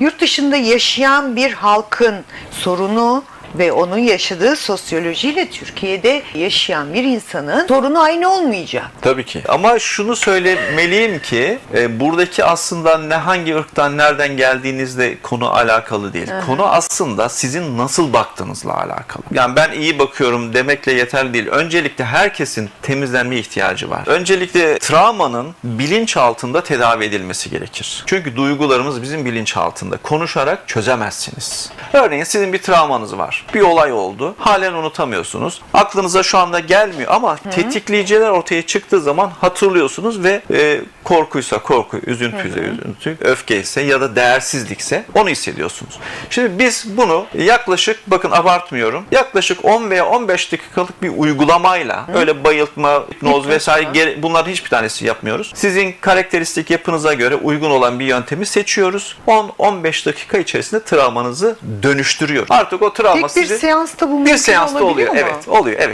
Yurt dışında yaşayan bir halkın sorunu ve onun yaşadığı sosyolojiyle Türkiye'de yaşayan bir insanın sorunu aynı olmayacak. Tabii ki. Ama şunu söylemeliyim ki e, buradaki aslında ne hangi ırktan nereden geldiğinizle konu alakalı değil. Konu aslında sizin nasıl baktığınızla alakalı. Yani ben iyi bakıyorum demekle yeterli değil. Öncelikle herkesin temizlenme ihtiyacı var. Öncelikle travmanın bilinç altında tedavi edilmesi gerekir. Çünkü duygularımız bizim bilinç altında. Konuşarak çözemezsiniz. Örneğin sizin bir travmanız var. Bir olay oldu. Halen unutamıyorsunuz. Aklınıza şu anda gelmiyor ama tetikleyiciler ortaya çıktığı zaman hatırlıyorsunuz ve e, korkuysa korku, üzüntüyse üzüntü, öfkeyse ya da değersizlikse onu hissediyorsunuz. Şimdi biz bunu yaklaşık bakın abartmıyorum. Yaklaşık 10 veya 15 dakikalık bir uygulamayla öyle bayıltma, hipnoz vesaire gere- bunların hiçbir tanesi yapmıyoruz. Sizin karakteristik yapınıza göre uygun olan bir yöntemi seçiyoruz. 10-15 dakika içerisinde travmanızı dönüştürüyor. Artık o travma Tek bir sizi seansta bu bir mümkün seansta olabiliyor oluyor. mu? Evet, oluyor. Evet.